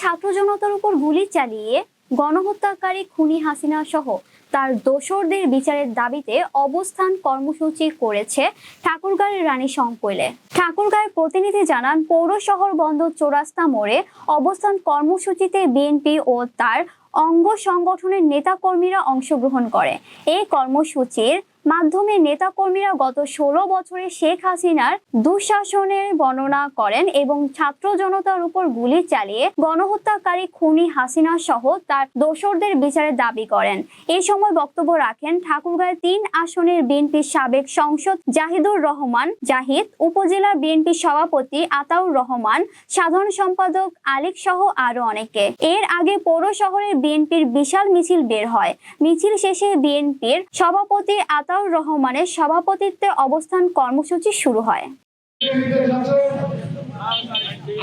ছাত্র জনতার উপর গুলি চালিয়ে গণহত্যাকারী খুনি হাসিনা সহ তার দোসরদের বিচারের দাবিতে অবস্থান কর্মসূচি করেছে ঠাকুরগাঁয়ের রানী সংকৈলে ঠাকুরগাঁয়ের প্রতিনিধি জানান, পৌর শহর বন্দর চৌরাস্তা মোড়ে অবস্থান কর্মসূচিতে বিএনপি ও তার অঙ্গ সংগঠনের নেতাকর্মীরা অংশগ্রহণ করে। এই কর্মসূচির মাধ্যমে নেতাকর্মীরা গত ষোলো বছরে শেখ হাসিনার দুঃশাসনের বর্ণনা করেন এবং ছাত্র জনতার উপর গুলি চালিয়ে গণহত্যাকারী খুনি হাসিনা সহ তার দোসরদের বিচারের দাবি করেন। এই সময় বক্তব্য রাখেন ঠাকুরগাঁয় তিন আসনের বিএনপির সাবেক সংসদ জাহিদুর রহমান জাহিদ, উপজেলা বিএনপি সভাপতি আতাউর রহমান, সাধারণ সম্পাদক আলিক সহ আরও অনেকে। এর আগে পৌর শহরে বিএনপির বিশাল মিছিল বের হয়। মিছিল শেষে বিএনপির সভাপতি আতাউর রহমানের সভাপতিত্বে অবস্থান কর্মসূচি শুরু হয়।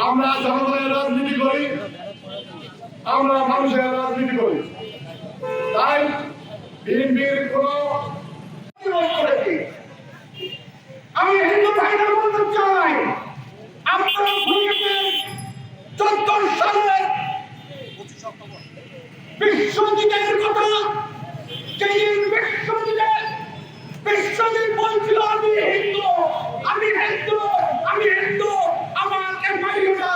আমরা জনগণের রাজনীতি করি, আমরা মানুষের রাজনীতি করি। তাই বিএনপির কোন আমি হিন্দু ভাইদের বলতে চাই আপনারা ভুলে চোদ্দ সালে বিশ্বজিতের কথা বিশ্বজিৎ বলছিল, আমি হিন্দু আমি হিন্দু আমি হিন্দু, আমাকে মারিও না।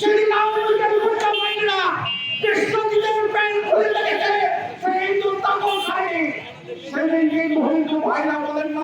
সেদিন আওয়ামী কথা মানি না। বিশ্বজিতের প্যান্ট খুলে লেগেছে সে হিন্দু তাকেও খায়নি। সেদিন এই হিন্দু ভাইরা বলে